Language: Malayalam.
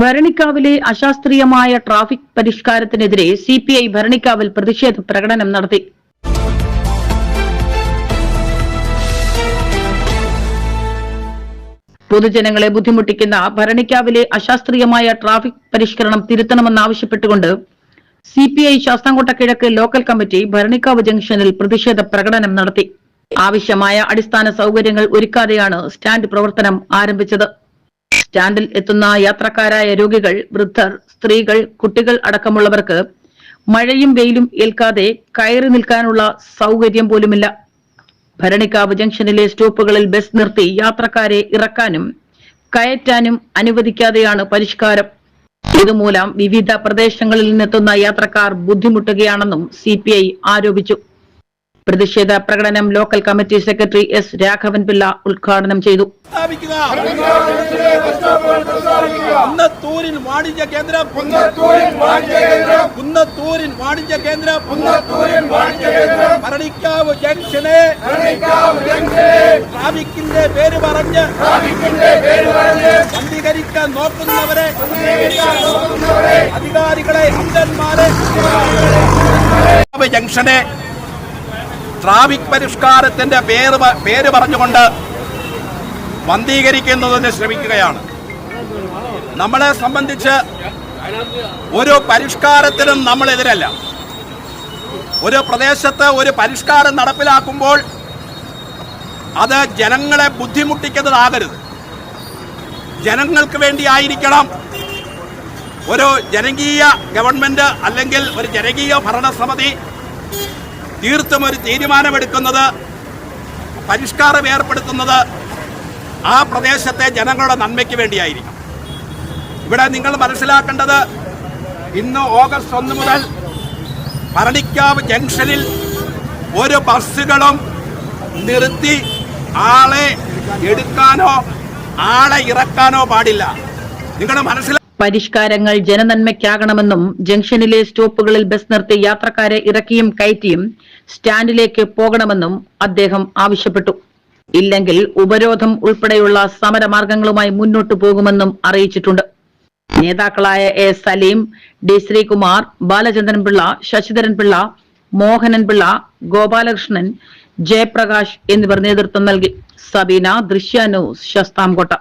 ഭരണിക്കാവിലെ അശാസ്ത്രീയമായ ട്രാഫിക് പരിഷ്കാരത്തിനെതിരെ സി പി ഐ ഭരണിക്കാവിൽ പ്രതിഷേധ പ്രകടനം നടത്തി. പൊതുജനങ്ങളെ ബുദ്ധിമുട്ടിക്കുന്ന ഭരണിക്കാവിലെ അശാസ്ത്രീയമായ ട്രാഫിക് പരിഷ്കരണം തിരുത്തണമെന്നാവശ്യപ്പെട്ടുകൊണ്ട് സി പി ഐ ശാസ്താംകോട്ട കിഴക്ക് ലോക്കൽ കമ്മിറ്റി ഭരണിക്കാവ് ജംഗ്ഷനിൽ പ്രതിഷേധ പ്രകടനം നടത്തി. ആവശ്യമായ അടിസ്ഥാന സൗകര്യങ്ങൾ ഒരുക്കാതെയാണ് സ്റ്റാൻഡ് പ്രവർത്തനം ആരംഭിച്ചത്. സ്റ്റാൻഡിൽ എത്തുന്ന യാത്രക്കാരായ രോഗികൾ വൃദ്ധർ സ്ത്രീകൾ കുട്ടികൾ അടക്കമുള്ളവർക്ക് മഴയും വെയിലും ഏൽക്കാതെ കയറി നിൽക്കാനുള്ള സൗകര്യം പോലുമില്ല. ഭരണിക്കാവ് ജംഗ്ഷനിലെ സ്റ്റോപ്പുകളിൽ ബസ് നിർത്തി യാത്രക്കാരെ ഇറക്കാനും കയറ്റാനും അനുവദിക്കാതെയാണ് പരിഷ്കാരം. ഇതുമൂലം വിവിധ പ്രദേശങ്ങളിൽ നിന്നെത്തുന്ന യാത്രക്കാർ ബുദ്ധിമുട്ടുകയാണെന്നും സി ആരോപിച്ചു. പ്രതിഷേധ പ്രകടനം local committee secretary S Raghavan Pillai ഉദ്ഘാടനം ചെയ്തു. കേന്ദ്രം. കേന്ദ്രം. പേര് നോക്കുന്നവരെ. അധികാരികളെ ജംഗ്ഷനെ ട്രാഫിക് പരിഷ്കാരത്തിന്റെ പേര് പേര് പറഞ്ഞുകൊണ്ട് മന്ദീകരിക്കുന്നതിന് ശ്രമിക്കുകയാണ്. നമ്മളെ സംബന്ധിച്ച് ഒരു പരിഷ്കാരത്തിനും നമ്മളെതിരല്ല. ഒരു പ്രദേശത്ത് ഒരു പരിഷ്കാരം നടപ്പിലാക്കുമ്പോൾ അത് ജനങ്ങളെ ബുദ്ധിമുട്ടിക്കുന്നതാകരുത്. ജനങ്ങൾക്ക് വേണ്ടി ആയിരിക്കണം. ഒരു ജനകീയ ഗവൺമെന്റ് അല്ലെങ്കിൽ ഒരു ജനകീയ ഭരണസമിതി തീർത്തും ഒരു തീരുമാനമെടുക്കുന്നത് പരിഷ്കാരം ഏർപ്പെടുത്തുന്നത് ആ പ്രദേശത്തെ ജനങ്ങളുടെ നന്മയ്ക്ക് വേണ്ടിയായിരിക്കും. ഇവിടെ നിങ്ങൾ മനസ്സിലാക്കേണ്ടത് ഇന്ന് ഓഗസ്റ്റ് ഒന്ന് മുതൽ ഭരണിക്കാവ് ജംഗ്ഷനിൽ ഒരു ബസ്സുകളും നിർത്തി ആളെ എടുക്കാനോ ആളെ ഇറക്കാനോ പാടില്ല. നിങ്ങൾ മനസ്സിലാ പരിഷ്കാരങ്ങൾ ജനനന്മയ്ക്കാകണമെന്നും ജംഗ്ഷനിലെ സ്റ്റോപ്പുകളിൽ ബസ് നിർത്തി യാത്രക്കാരെ ഇറക്കിയും കയറ്റിയും സ്റ്റാൻഡിലേക്ക് പോകണമെന്നും അദ്ദേഹം ആവശ്യപ്പെട്ടു. ഇല്ലെങ്കിൽ ഉപരോധം ഉൾപ്പെടെയുള്ള സമരമാർഗങ്ങളുമായി മുന്നോട്ടു പോകുമെന്നും അറിയിച്ചിട്ടുണ്ട്. നേതാക്കളായ എ സലീം ഡി ശ്രീകുമാർ ബാലചന്ദ്രൻ പിള്ള ശശിധരൻ പിള്ള മോഹനൻ പിള്ള ഗോപാലകൃഷ്ണൻ ജയപ്രകാശ് എന്നിവർ നേതൃത്വം നൽകി. സബീന ദൃശ്യ ന്യൂസ് ശസ്താംകോട്ട.